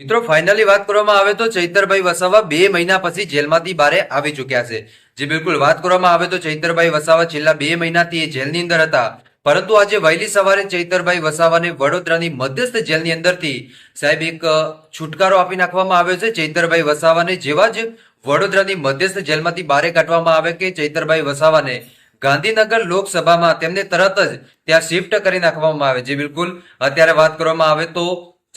મિત્રો ફાઇનલી વાત કરવામાં આવે તો ચૈતરભાઈ વસાવા બે મહિના પછી જેલમાંથી બારે આવી ચૂક્યા છે. જે બિલકુલ, વાત કરવામાં આવે તો ચૈતરભાઈ વસાવા છેલ્લા બે મહિનાથી એ જેલની અંદર હતા. પરંતુ આજે વહેલી સવારે ચૈતરભાઈ વસાવાને વડોદરાની મધ્યસ્થ જેલની અંદરથી સાહેબ એક છુટકારો આપી નાખવામાં આવ્યો છે. ચૈતરભાઈ વસાવાને જેવા જ વડોદરાની મધ્યસ્થ જેલમાંથી બારે કાઢવામાં આવે કે ચૈતરભાઈ વસાવાને ગાંધીનગર લોકસભામાં તેમને તરત જ ત્યાં શિફ્ટ કરી નાખવામાં આવે. જે બિલકુલ, અત્યારે વાત કરવામાં આવે તો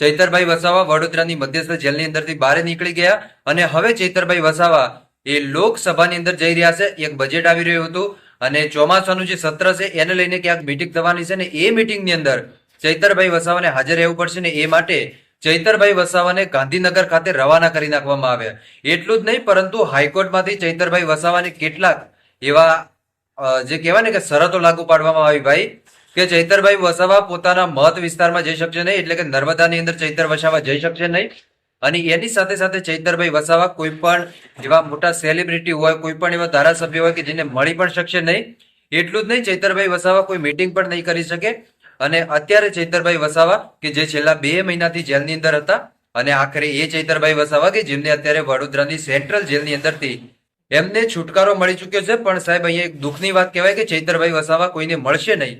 ચૈતરભાઈ વસાવા વડોદરાની મધ્યસ્થ જેલની અંદરથી બહાર નીકળી ગયા અને હવે ચૈતરભાઈ વસાવા એ લોકસભાની અંદર જઈ રહ્યા છે. એક બજેટ આવી રહ્યું હતું અને ચોમાસાનું જે સત્ર છે એને લઈને ક્યાંક મીટિંગ થવાની છે ને એ મીટિંગની અંદર ચૈતરભાઈ વસાવાને હાજર રહેવું પડશે ને એ માટે ચૈતરભાઈ વસાવાને ગાંધીનગર ખાતે રવાના કરી નાખવામાં આવ્યા. એટલું જ નહીં, પરંતુ હાઈકોર્ટમાંથી ચૈતરભાઈ વસાવાને કેટલાક એવા જે કહેવાય ને કે શરતો લાગુ પાડવામાં આવી ભાઈ કે ચૈતરભાઈ વસાવા પોતાના મત વિસ્તારમાં જઈ શકશે નહીં, એટલે કે નર્મદાની અંદર ચૈતર વસાવા જઈ શકશે નહીં. અને એની સાથે સાથે ચૈતરભાઈ વસાવા કોઈ પણ એવા મોટા સેલિબ્રિટી હોય, કોઈ પણ એવા ધારાસભ્ય હોય કે જેને મળી પણ શકશે નહીં. એટલું જ નહીં, ચૈતરભાઈ વસાવા કોઈ મીટિંગ પણ નહીં કરી શકે. અને અત્યારે ચૈતરભાઈ વસાવા, કે જે છેલ્લા બે મહિનાથી જેલની અંદર હતા, અને આખરે એ ચૈતરભાઈ વસાવા કે જેમને અત્યારે વડોદરાની સેન્ટ્રલ જેલની અંદરથી એમને છુટકારો મળી ચૂક્યો છે. પણ સાહેબ, અહીંયા એક દુઃખની વાત કહેવાય કે ચૈતરભાઈ વસાવા કોઈને મળશે નહીં.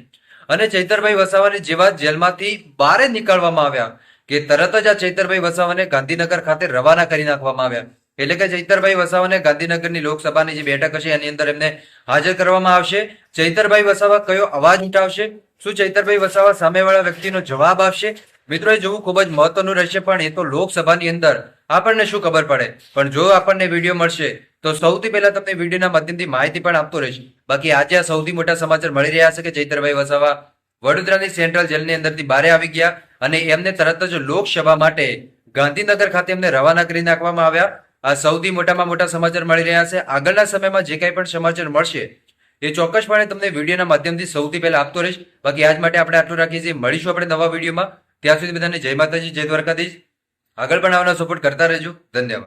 અને ચૈતરભાઈ વસાવાને જેવા જેલમાંથી બહાર નીકળવામાં આવ્યા, કે તરત જ આ ચૈતરભાઈ વસાવાને ગાંધીનગર ખાતે રવાના કરી નાખવામાં આવ્યા. એટલે કે ચૈતરભાઈ વસાવાને ગાંધીનગરની લોકસભાની જે બેઠક હશે, એની અંદર એમને હાજર કરવામાં આવશે. ચૈતરભાઈ વસાવા કયો અવાજ ઉઠાવશે? શું ચૈતરભાઈ વસાવા સામેવાળા વ્યક્તિનો જવાબ આપશે? મિત્રો, એ જોવું ખૂબ જ મહત્વનું રહેશે, પણ એ તો લોકસભાની અંદર આપણને શું ખબર પડે? પણ જો આપણને વીડિયો મળશે તો સૌથી પહેલા તમને વિડીયોના માધ્યમથી માહિતી પણ આપતો રહીશ. બાકી આજે આ સૌથી મોટા સમાચાર મળી રહ્યા છે કે ચૈતરભાઈ વસાવા વડોદરાની સેન્ટ્રલ જેલની અંદરથી બહાર આવી ગયા અને એમને તરત જ લોકસભા માટે ગાંધીનગર ખાતે એમને રવાના કરી નાખવામાં આવ્યા. આ સૌથી મોટામાં મોટા સમાચાર મળી રહ્યા છે. આગળના સમયમાં જે કાંઈ પણ સમાચાર મળશે એ ચોક્કસપણે તમને વિડીયોના માધ્યમથી સૌથી પહેલા આપતો રહીશ. બાકી આજ માટે આપણે આટલું રાખીએ છીએ. મળીશું આપણે નવા વિડીયોમાં. ત્યાં સુધી બધાને જય માતાજી, જય દ્વારકાધીશ. આગળ પણ આવવાનો સપોર્ટ કરતા રહેજો. ધન્યવાદ.